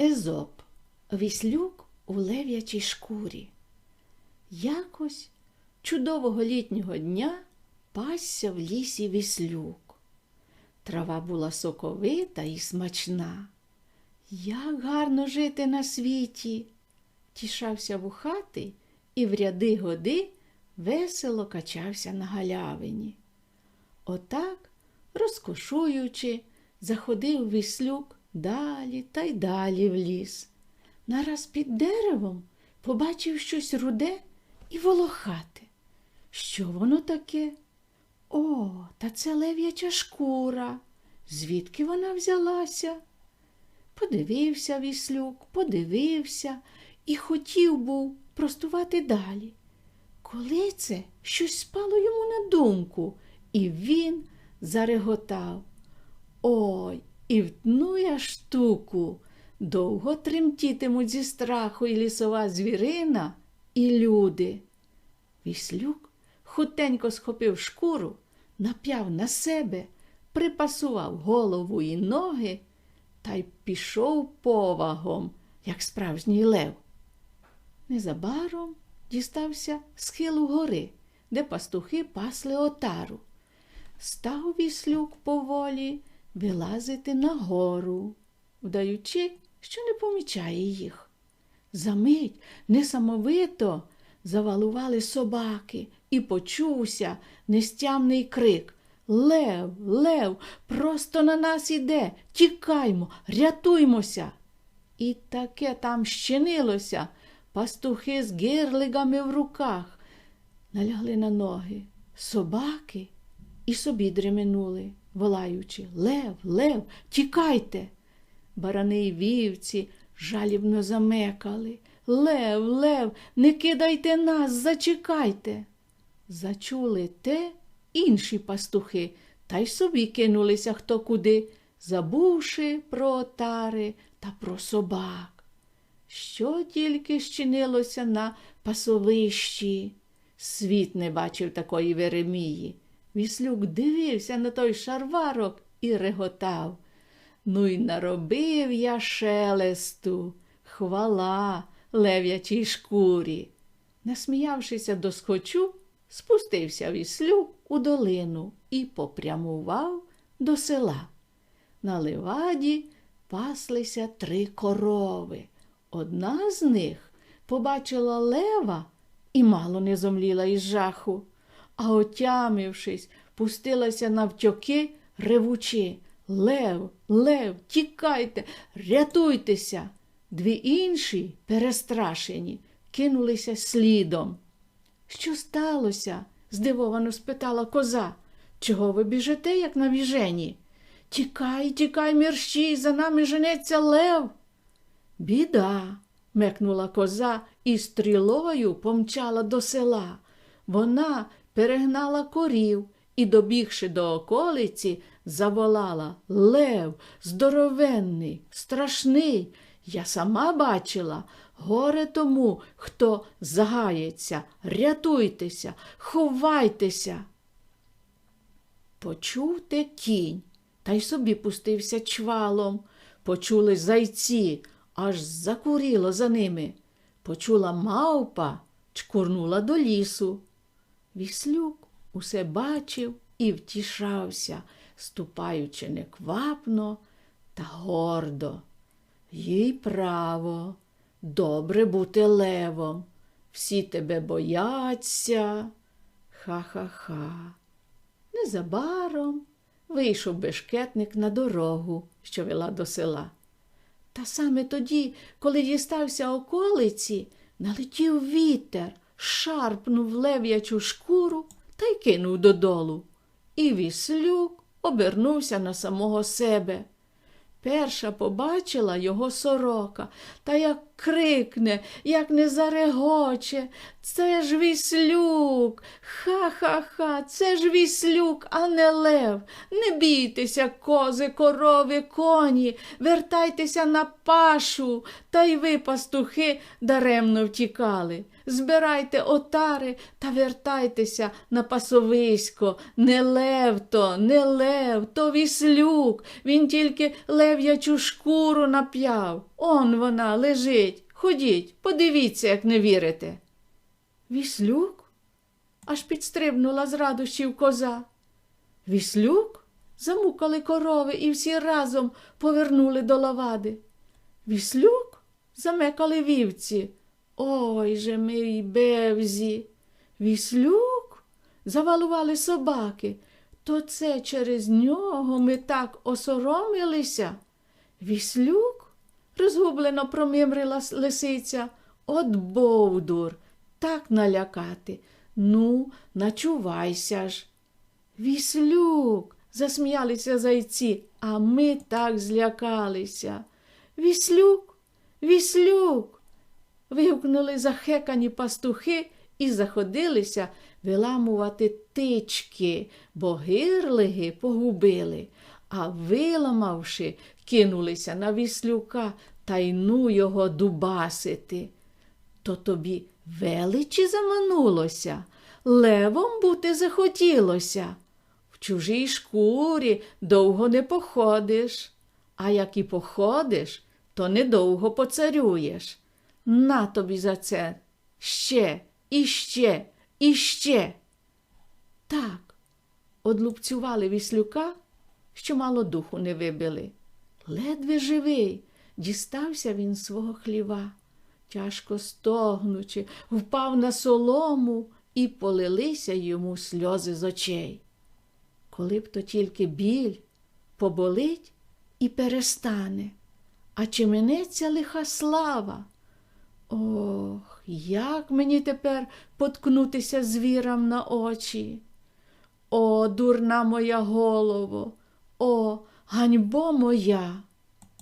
Езоп, віслюк у лев'ячій шкурі. Якось чудового літнього дня пасся в лісі віслюк. Трава була соковита і смачна. Як гарно жити на світі. Тішався вухатий і в ряди годи весело качався на галявині. Отак, розкошуючи, заходив віслюк далі та й далі в ліс. Нараз під деревом побачив щось руде і волохате. Що воно таке? О, та це лев'яча шкура. Звідки вона взялася? Подивився віслюк, подивився і хотів був простувати далі. Коли це щось спало йому на думку, і він зареготав. Ой, і втну я штуку. Довго тремтітимуть зі страху і лісова звірина, і люди. Віслюк хутенько схопив шкуру, нап'яв на себе, припасував голову і ноги та й пішов повагом, як справжній лев. Незабаром дістався схилу гори, де пастухи пасли отару. Став віслюк поволі вилазити на гору, вдаючи, що не помічає їх. Замить несамовито завалували собаки, і почувся нестямний крик. Лев, лев, просто на нас іде. Тікаймо, рятуймося. І таке там щинилося. Пастухи з гирлигами в руках налягли на ноги. Собаки і собі дременули, волаючи Лев, лев, тікайте. Барани й вівці жалібно замекали. Лев, лев, не кидайте нас, зачекайте. Зачули те інші пастухи, та й собі кинулися хто куди, забувши про отари та про собак. Що тільки щинилося на пасовищі. Світ не бачив такої Веремії. Віслюк дивився на той шарварок і реготав. Ну й наробив я шелесту, хвала лев'ячій шкурі. Насміявшися до схочу, спустився віслюк у долину і попрямував до села. На леваді паслися три корови. Одна з них побачила лева і мало не зомліла із жаху, а отямившись, пустилася навтьоки, ревучи. Лев, лев, тікайте, рятуйтеся. Дві інші, перестрашені, кинулися слідом. Що сталося? здивовано спитала коза. Чого ви біжите, як на віжені? Тікай, тікай, мерщій, за нами женеться лев. Біда, мекнула коза і стрілою помчала до села. Вона перегнала корів і, добігши до околиці, заволала Лев, здоровенний, страшний. Я сама бачила горе тому, хто загається, рятуйтеся, ховайтеся. Почув те кінь, та й собі пустився чвалом. Почули зайці, аж закуріло за ними. Почула мавпа, чкурнула до лісу. Віслюк усе бачив і втішався, ступаючи неквапно та гордо. Їй право, добре бути левом. Всі тебе бояться. Ха-ха-ха. Незабаром вийшов бешкетник на дорогу, що вела до села. Та саме тоді, коли дістався околиці, налетів вітер, шарпнув лев'ячу шкуру та й кинув додолу. І віслюк обернувся на самого себе. Перша побачила його сорока, та як крикне, як не зарегоче. Це ж віслюк. Ха-ха-ха, це ж віслюк, а не лев. Не бійтеся, кози, корови, коні, вертайтеся на пашу. Та й ви, пастухи, даремно втікали. Збирайте отари та вертайтеся на пасовисько. Не лев то, не лев, то віслюк. Він тільки лев'ячу шкуру нап'яв. Он вона лежить. Ходіть, подивіться, як не вірите. Віслюк? аж підстрибнула з радощів коза. Віслюк? Замукали корови і всі разом повернули до лавади. Віслюк? замекали вівці. Ой же мій бевзі. Віслюк? завалували собаки. То це через нього ми так осоромилися. Віслюк? розгублено промимрила лисиця. От бовдур, так налякати. Ну, начувайся ж. Віслюк, засміялися зайці, а ми так злякалися. Віслюк, віслюк. Вигукнули захекані пастухи і заходилися виламувати тички, бо гирлиги погубили, а виламавши, кинулися на віслюка та й ну його дубасити. То тобі величі заманулося, левом бути захотілося. В чужій шкурі довго не походиш, а як і походиш, то недовго поцарюєш. На тобі за це ще, і ще, і ще. Так, одлупцювали віслюка, що мало духу не вибили. Ледве живий, дістався він свого хліва, тяжко стогнучи, впав на солому і полилися йому сльози з очей. Коли б то тільки біль поболить і перестане, а чи минеться лиха слава? Ох, як мені тепер поткнутися звірам на очі? О, дурна моя голово, о, ганьбо моя!